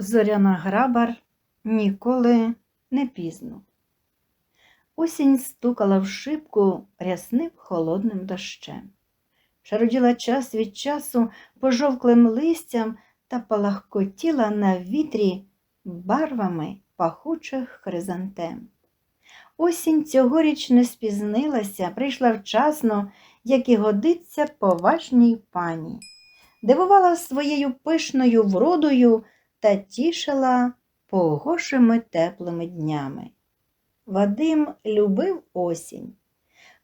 Зоряна Грабар ніколи не пізно. Осінь стукала в шибку рясним холодним дощем. Шароділа час від часу пожовклим листям та палахкотіла на вітрі барвами пахучих хризантем. Осінь цьогоріч не спізнилася, прийшла вчасно, як і годиться поважній пані, дивувала своєю пишною вродою та тішила погошими теплими днями. Вадим любив осінь.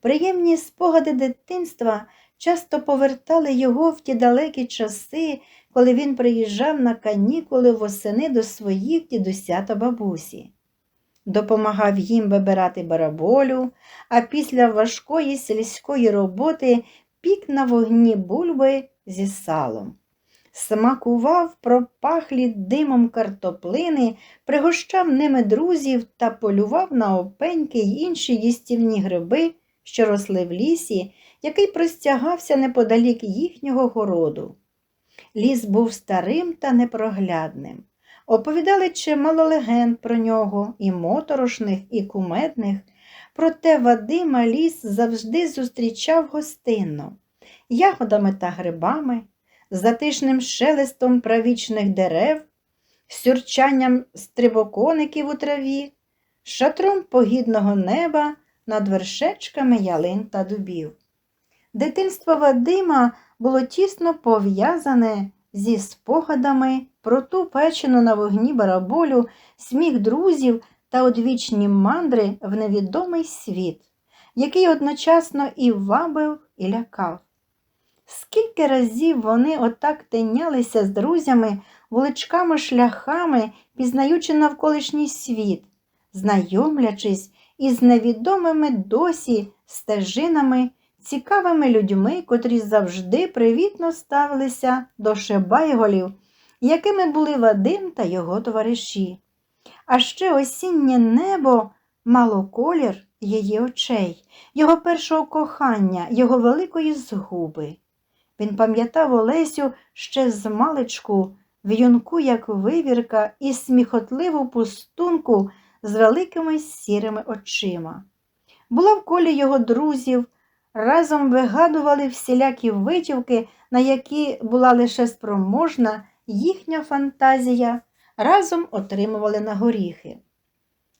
Приємні спогади дитинства часто повертали його в ті далекі часи, коли він приїжджав на канікули восени до своїх дідуся та бабусі. Допомагав їм вибирати бараболю, а після важкої сільської роботи пік на вогні бульби зі салом. Смакував пропахлі димом картоплини, пригощав ними друзів та полював на опеньки й інші їстівні гриби, що росли в лісі, який простягався неподалік їхнього городу. Ліс був старим та непроглядним. Оповідали чимало легенд про нього, і моторошних, і кумедних, проте Вадима ліс завжди зустрічав гостинно, ягодами та грибами, затишним шелестом правічних дерев, сюрчанням стрибокоників у траві, шатром погідного неба над вершечками ялин та дубів. Дитинство Вадима було тісно пов'язане зі спогадами про ту печену на вогні бараболю, сміх друзів та одвічні мандри в невідомий світ, який одночасно і вабив, і лякав. Скільки разів вони отак тинялися з друзями, вуличками шляхами, пізнаючи навколишній світ, знайомлячись із невідомими досі стежинами, цікавими людьми, котрі завжди привітно ставилися до шебайголів, якими були Вадим та його товариші. А ще осіннє небо мало колір її очей, його першого кохання, його великої згуби. Він пам'ятав Олесю ще з маличку, в'юнку, як вивірка, і сміхотливу пустунку з великими сірими очима. Була в колі його друзів, разом вигадували всілякі витівки, на які була лише спроможна їхня фантазія, разом отримували на горіхи.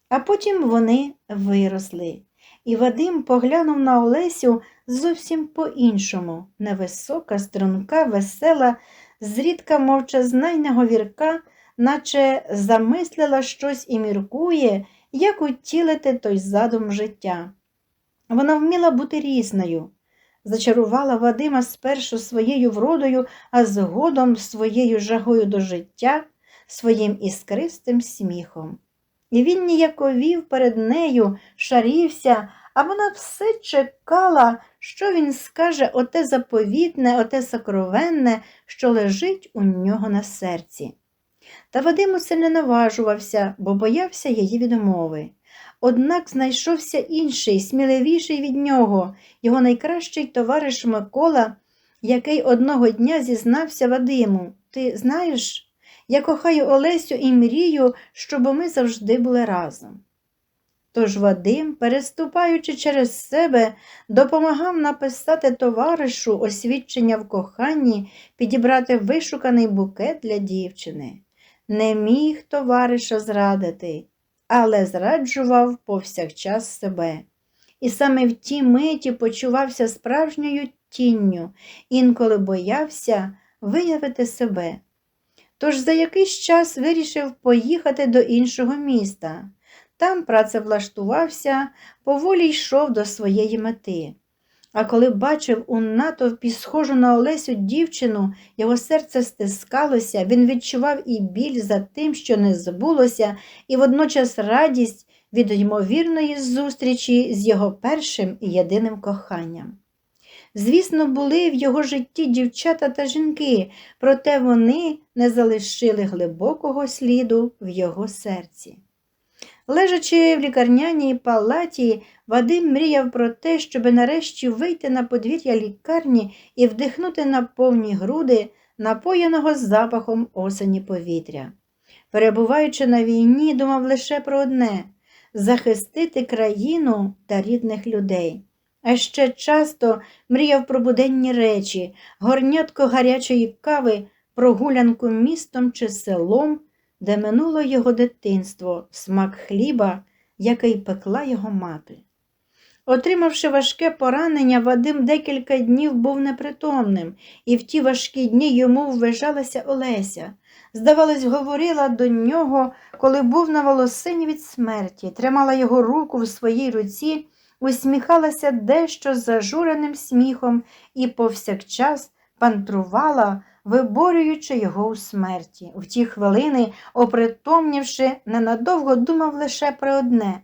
А потім вони виросли, і Вадим поглянув на Олесю зовсім по-іншому, невисока, струнка, весела, зрідка мовчазна й неговірка, наче замислила щось і міркує, як утілити той задум життя. Вона вміла бути різною, зачарувала Вадима спершу своєю вродою, а згодом своєю жагою до життя, своїм іскристим сміхом. І він ніяковів перед нею, шарівся, а вона все чекала, що він скаже оте заповітне, оте сокровенне, що лежить у нього на серці. Та Вадим усе не наважувався, бо боявся її відмови. Однак знайшовся інший, сміливіший від нього, його найкращий товариш Микола, який одного дня зізнався Вадиму. Ти знаєш, я кохаю Олесю і мрію, щоб ми завжди були разом. Тож Вадим, переступаючи через себе, допомагав написати товаришу освідчення в коханні, підібрати вишуканий букет для дівчини. Не міг товариша зрадити, але зраджував повсякчас себе. І саме в тій миті почувався справжньою тінню, інколи боявся виявити себе. Тож за якийсь час вирішив поїхати до іншого міста. Там працевлаштувався, поволі йшов до своєї мети. А коли бачив у натовпі схожу на Олесю дівчину, його серце стискалося, він відчував і біль за тим, що не збулося, і водночас радість від ймовірної зустрічі з його першим і єдиним коханням. Звісно, були в його житті дівчата та жінки, проте вони не залишили глибокого сліду в його серці. Лежачи в лікарняній палаті, Вадим мріяв про те, щоби нарешті вийти на подвір'я лікарні і вдихнути на повні груди напоєного запахом осені повітря. Перебуваючи на війні, думав лише про одне захистити країну та рідних людей. А ще часто мріяв про буденні речі, горнятко гарячої кави, прогулянку містом чи селом, де минуло його дитинство, смак хліба, який пекла його мати. Отримавши важке поранення, Вадим декілька днів був непритомним, і в ті важкі дні йому ввижалася Олеся. Здавалось, говорила до нього, коли був на волосині від смерті, тримала його руку в своїй руці, усміхалася дещо зажуреним сміхом і повсякчас пантрувала, виборюючи його у смерті. В ті хвилини, опритомнівши, ненадовго думав лише про одне.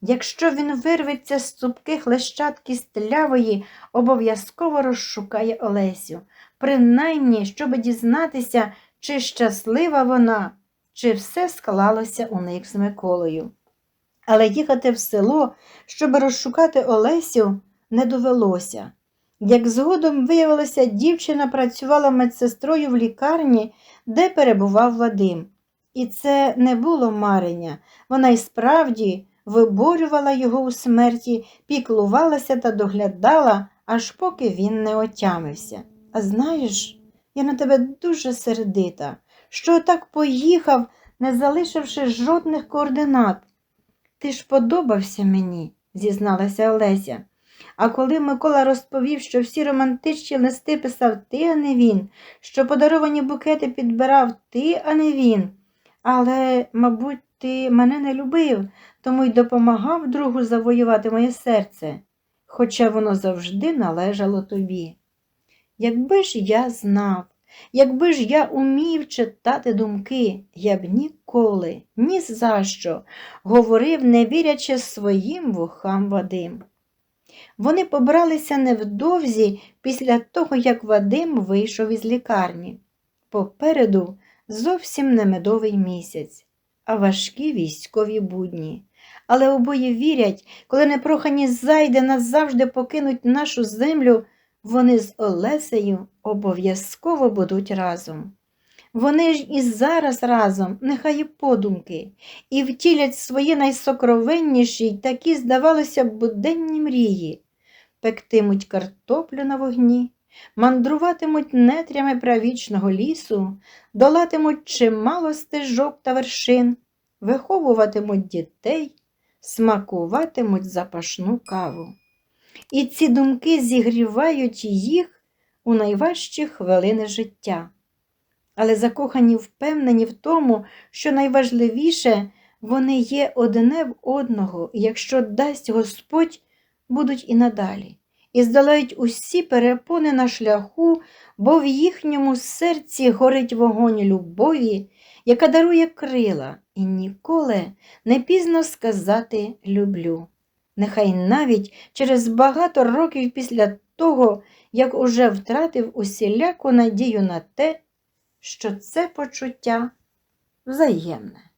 Якщо він вирветься з цупких лещат кістлявої, обов'язково розшукає Олесю, принаймні, щоб дізнатися, чи щаслива вона, чи все склалося у них з Миколою. Але їхати в село, щоб розшукати Олесю, не довелося. Як згодом виявилося, дівчина працювала медсестрою в лікарні, де перебував Вадим. І це не було марення, вона й справді виборювала його у смерті, піклувалася та доглядала, аж поки він не отямився. А знаєш, я на тебе дуже сердита, що так поїхав, не залишивши жодних координат. Ти ж подобався мені, зізналася Олеся. А коли Микола розповів, що всі романтичні листи писав ти, а не він, що подаровані букети підбирав ти, а не він. Але, мабуть, ти мене не любив, тому й допомагав другу завоювати моє серце, хоча воно завжди належало тобі. Якби ж я знав, якби ж я умів читати думки, я б ніколи, ні за що говорив, не вірячи своїм вухам Вадим. Вони побралися невдовзі після того, як Вадим вийшов із лікарні. Попереду зовсім не медовий місяць, а важкі військові будні. Але обоє вірять, коли непрохані зайде назавжди покинуть нашу землю, вони з Олесею обов'язково будуть разом. Вони ж і зараз разом, нехай і подумки, і втілять свої найсокровенніші й такі, здавалося, буденні мрії, пектимуть картоплю на вогні, мандруватимуть нетрями правічного лісу, долатимуть чимало стежок та вершин, виховуватимуть дітей, смакуватимуть запашну каву. І ці думки зігрівають їх у найважчі хвилини життя. Але закохані впевнені в тому, що найважливіше вони є одне в одного, і якщо дасть Господь, будуть і надалі, і здолають усі перепони на шляху, бо в їхньому серці горить вогонь любові, яка дарує крила, і ніколи не пізно сказати люблю. Нехай навіть через багато років після того, як уже втратив усіляку надію на те, що це почуття взаємне.